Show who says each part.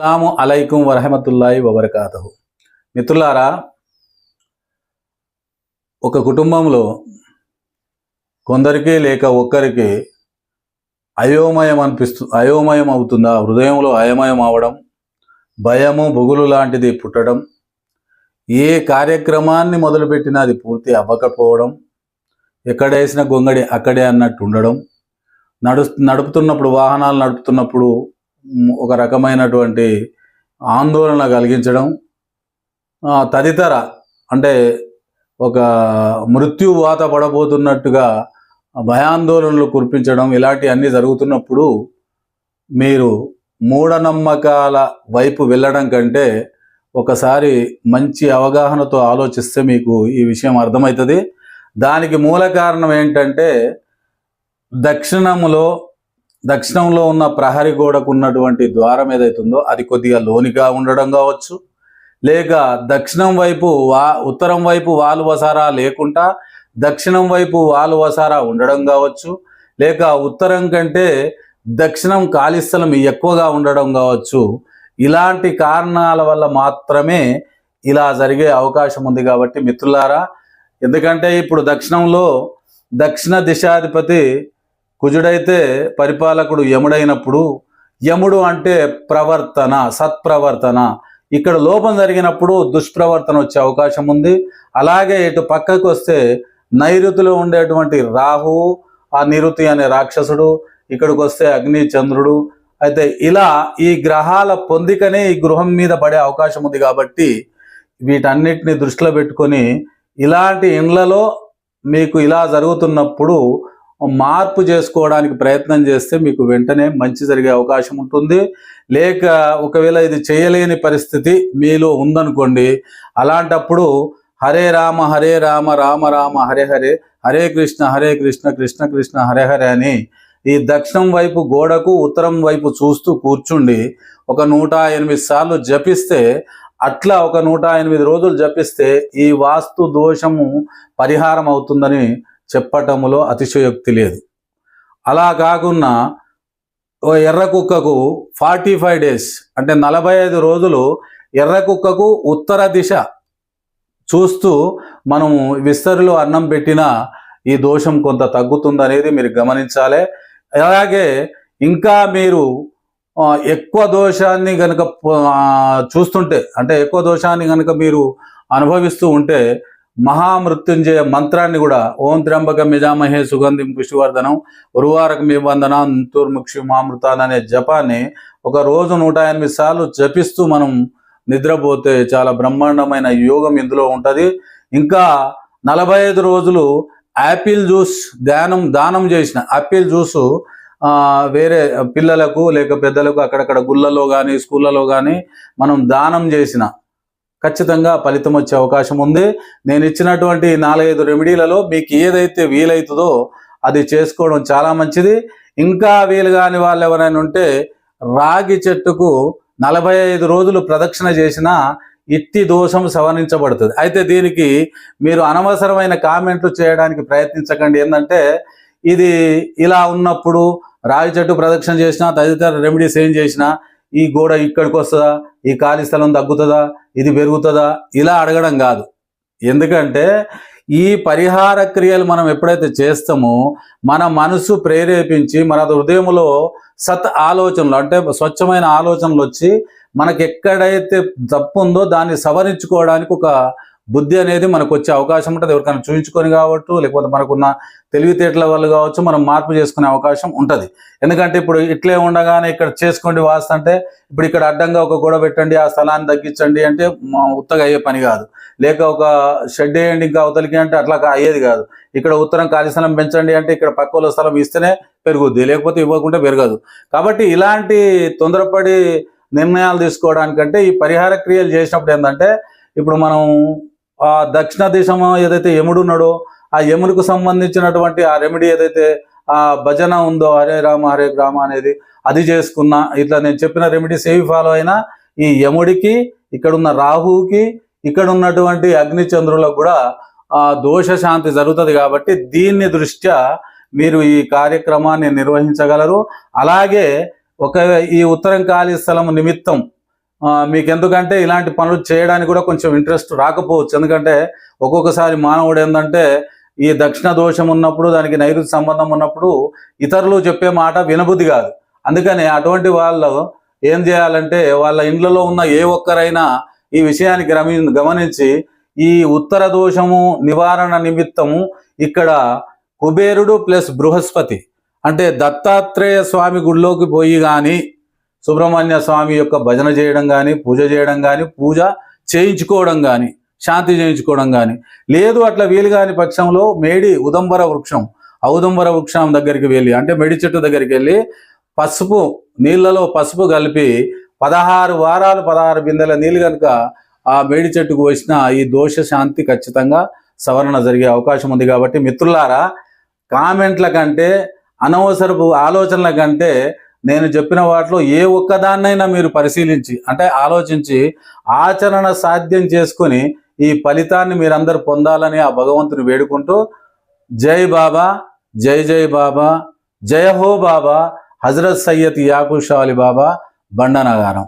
Speaker 1: అస్సలాము అలైకుం వరహమతుల్లాయి వబర్కాతహు. మిత్రులారా ఒక కుటుంబంలో కొందరికి లేక ఒక్కరికి అయోమయం అనిపిస్తు అయోమయం అవుతుందా హృదయంలో అయోమయం అవడం భయము బుగులు లాంటిది పుట్టడం ఏ కార్యక్రమాన్ని మొదలుపెట్టినా అది పూర్తి అవ్వకపోవడం ఎక్కడేసిన గొంగడి అక్కడే అన్నట్టు ఉండడం నడు నడుపుతున్నప్పుడు వాహనాలు నడుపుతున్నప్పుడు ఒక రకమైనటువంటి ఆందోళన కలిగించడం తదితర అంటే ఒక మృత్యువాత పడబోతున్నట్టుగా భయాందోళనలు కురిపించడం ఇలాంటి అన్నీ జరుగుతున్నప్పుడు మీరు మూఢనమ్మకాల వైపు వెళ్ళడం కంటే ఒకసారి మంచి అవగాహనతో ఆలోచిస్తే మీకు ఈ విషయం అర్థమవుతుంది. దానికి మూల కారణం ఏంటంటే దక్షిణములో దక్షిణంలో ఉన్న ప్రహరీ గోడకు ఉన్నటువంటి ద్వారం ఏదైతుందో అది కొద్దిగా లోనిగా ఉండడం కావచ్చు. లేక దక్షిణం వైపు వా ఉత్తరం వైపు వాలు వసారా లేకుండా దక్షిణం వైపు వాలు వసారా ఉండడం కావచ్చు. లేక ఉత్తరం కంటే దక్షిణం ఖాళీ స్థలం ఎక్కువగా ఉండడం కావచ్చు. ఇలాంటి కారణాల వల్ల మాత్రమే ఇలా జరిగే అవకాశం ఉంది కాబట్టి మిత్రులారా ఎందుకంటే ఇప్పుడు దక్షిణంలో దక్షిణ దిశాధిపతి కుజుడైతే పరిపాలకుడు యముడైనప్పుడు యముడు అంటే ప్రవర్తన సత్ప్రవర్తన. ఇక్కడ లోపం జరిగినప్పుడు దుష్ప్రవర్తన వచ్చే అవకాశం ఉంది. అలాగే ఇటు పక్కకు వస్తే నైరుతిలో ఉండేటువంటి రాహు ఆ నిరుతి అనే రాక్షసుడు ఇక్కడికి వస్తే అగ్ని చంద్రుడు అయితే ఇలా ఈ గ్రహాల పొందికనే ఈ గృహం మీద పడే అవకాశం ఉంది కాబట్టి వీటన్నిటిని దృష్టిలో పెట్టుకొని ఇలాంటి ఇండ్లలో మీకు ఇలా జరుగుతున్నప్పుడు మార్పు చేసుకోవడానికి ప్రయత్నం చేస్తే మీకు వెంటనే మంచి జరిగే అవకాశం ఉంటుంది. లేక ఒకవేళ ఇది చేయలేని పరిస్థితి మీలో ఉందనుకోండి అలాంటప్పుడు హరే రామ హరే రామ రామ రామ హరే హరే హరే కృష్ణ హరే కృష్ణ కృష్ణ కృష్ణ హరే హరే అని ఈ దక్షిణం వైపు గోడకు ఉత్తరం వైపు చూస్తూ కూర్చుండి ఒక నూట ఎనిమిది సార్లు జపిస్తే అట్లా ఒక నూట ఎనిమిది రోజులు జపిస్తే ఈ వాస్తు దోషము పరిహారం అవుతుందని చెప్పటములో అతిశయోక్తి లేదు. అలా కాకుండా ఓ ఎర్ర కుక్కకు ఫార్టీ ఫైవ్ డేస్ అంటే నలభై ఐదు రోజులు ఎర్ర కుక్కకు ఉత్తర దిశ చూస్తూ మనము విస్తరిలో అన్నం పెట్టినా ఈ దోషం కొంత తగ్గుతుందనేది మీరు గమనించాలి. అలాగే ఇంకా మీరు ఎక్కువ దోషాన్ని కనుక చూస్తుంటే అంటే ఎక్కువ దోషాన్ని కనుక మీరు అనుభవిస్తూ ఉంటే మహామృత్యుంజయ మంత్రాన్ని కూడా ఓం త్ర్యంబక మిజామహే సుగంధిం పుష్టివర్ధనం ఉరువారక మీ వందన తుర్ముక్షి మామృతాన్ అనే జపాన్ని ఒక రోజు నూట ఎనిమిది సార్లు జపిస్తూ మనం నిద్రపోతే చాలా బ్రహ్మాండమైన యోగం ఇందులో ఉంటుంది. ఇంకా నలభై ఐదు రోజులు యాపిల్ జ్యూస్ దానం దానం చేసిన యాపిల్ జ్యూసు వేరే పిల్లలకు లేక పెద్దలకు అక్కడక్కడ గుళ్ళలో కానీ స్కూళ్ళలో కానీ మనం దానం చేసిన ఖచ్చితంగా ఫలితం వచ్చే అవకాశం ఉంది. నేను ఇచ్చినటువంటి నాలుగైదు రెమెడీలలో మీకు ఏదైతే వీలవుతుందో అది చేసుకోవడం చాలా మంచిది. ఇంకా వీలు కాని వాళ్ళు ఎవరైనా ఉంటే రాగి చెట్టుకు నలభై ఐదు రోజులు ప్రదక్షిణ చేసినా ఇట్టి దోషం సవరించబడుతుంది. అయితే దీనికి మీరు అనవసరమైన కామెంట్లు చేయడానికి ప్రయత్నించకండి. ఏంటంటే ఇది ఇలా ఉన్నప్పుడు రాగి చెట్టు ప్రదక్షిణ చేసినా తదితర రెమెడీస్ ఏం చేసినా ఈ గోడ ఇక్కడికి వస్తుందా? ఈ ఖాళీ స్థలం తగ్గుతుందా? ఇది పెరుగుతుందా? ఇలా అడగడం కాదు. ఎందుకంటే ఈ పరిహార క్రియలు మనం ఎప్పుడైతే చేస్తామో మన మనసు ప్రేరేపించి మన హృదయంలో సత్ ఆలోచనలు అంటే స్వచ్ఛమైన ఆలోచనలు వచ్చి మనకి ఎక్కడైతే తప్పు ఉందో దాన్ని సవరించుకోవడానికి ఒక బుద్ధి అనేది మనకు వచ్చే అవకాశం ఉంటుంది. ఎవరికైనా చూపించుకొని కావచ్చు లేకపోతే మనకున్న తెలివితేటల వల్ల కావచ్చు మనం మార్పు చేసుకునే అవకాశం ఉంటుంది. ఎందుకంటే ఇప్పుడు ఇట్లే ఉండగానే ఇక్కడ చేసుకోండి వాస్తు అంటే ఇప్పుడు ఇక్కడ అడ్డంగా ఒక గోడ పెట్టండి ఆ స్థలాన్ని తగ్గించండి అంటే ఉత్తగా అయ్యే పని కాదు. లేక ఒక షెడ్ వేయండి ఇంకా అవతలికి అంటే అట్లా అయ్యేది కాదు. ఇక్కడ ఉత్తరం ఖాళీ స్థలం పెంచండి అంటే ఇక్కడ పక్క స్థలం ఇస్తేనే పెరుగుద్ది లేకపోతే ఇవ్వకుంటే పెరగదు. కాబట్టి ఇలాంటి తొందరపడి నిర్ణయాలు తీసుకోవడానికంటే ఈ పరిహార క్రియలు చేసినప్పుడు ఏంటంటే ఇప్పుడు మనం దక్షిణ దేశం ఏదైతే యముడు ఉన్నాడో ఆ యముడికి సంబంధించినటువంటి ఆ రెమెడీ ఏదైతే ఆ భజన ఉందో హరే రామ హరే రామ అనేది అది చేసుకున్నా ఇట్లా నేను చెప్పిన రెమెడీస్ ఏవి ఫాలో అయినా ఈ యముడికి ఇక్కడున్న రాహువుకి ఇక్కడ ఉన్నటువంటి అగ్నిచంద్రులకు కూడా ఆ దోష శాంతి జరుగుతుంది కాబట్టి దీన్ని దృష్ట్యా మీరు ఈ కార్యక్రమాన్ని నిర్వహించగలరు. అలాగే ఒక ఈ ఉత్తరం ఖాళీ స్థలం నిమిత్తం మీకు ఎందుకంటే ఇలాంటి పనులు చేయడానికి కూడా కొంచెం ఇంట్రెస్ట్ రాకపోవచ్చు. ఎందుకంటే ఒక్కొక్కసారి మానవుడు ఏంటంటే ఈ దక్షిణ దోషం ఉన్నప్పుడు దానికి నైరుతి సంబంధం ఉన్నప్పుడు ఇతరులు చెప్పే మాట వినబుద్ధి కాదు. అందుకని అటువంటి వాళ్ళు ఏం చేయాలంటే వాళ్ళ ఇండ్లలో ఉన్న ఏ ఒక్కరైనా ఈ విషయాన్ని గమని గమనించి ఈ ఉత్తర దోషము నివారణ నిమిత్తము ఇక్కడ కుబేరుడు ప్లస్ బృహస్పతి. అంటే దత్తాత్రేయ స్వామి గుడిలోకి పోయి కానీ సుబ్రహ్మణ్య స్వామి యొక్క భజన చేయడం కానీ పూజ చేయడం కానీ పూజ చేయించుకోవడం కానీ శాంతి చేయించుకోవడం కానీ లేదు అట్లా వీలు కాని పక్షంలో మేడి ఉదంబర వృక్షం ఔదంబర వృక్షం దగ్గరికి వెళ్ళి అంటే మేడి చెట్టు దగ్గరికి వెళ్ళి పసుపు నీళ్ళలో పసుపు కలిపి పదహారు వారాలు పదహారు బిందెల నీళ్ళు కనుక ఆ మేడి చెట్టుకు వచ్చిన ఈ దోష శాంతి ఖచ్చితంగా సవరణ జరిగే అవకాశం ఉంది కాబట్టి మిత్రులారా కామెంట్ల కంటే అనవసరపు ఆలోచనల కంటే నేను చెప్పిన వాటిలో ఏ ఒక్కదాన్నైనా మీరు పరిశీలించి అంటే ఆలోచించి ఆచరణ సాధ్యం చేసుకొని ఈ ఫలితాన్ని మీరందరూ పొందాలని ఆ భగవంతుని వేడుకుంటూ జై బాబా జై జై బాబా జయ హో బాబా హజరత్ సయ్యద్ యాకూష్ అలీ బాబా బండనగారం.